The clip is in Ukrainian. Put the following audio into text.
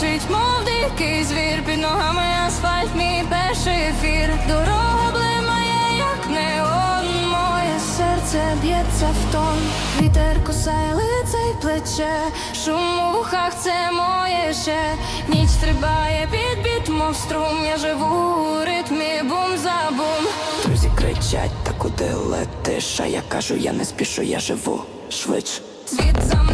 дикий звір, під ногами асфальт, мій перший ефір. Дорога блимає, як неон. Моє серце б'ється в тон. Вітер кусає лице й плече. Шум у вухах це моє ще. Ніч стрибає під біт, мов струм. Я живу у ритмі бум за бум. Друзі кричать, та куди летиш? А я кажу, я не спішу, я живу швидше. Світ за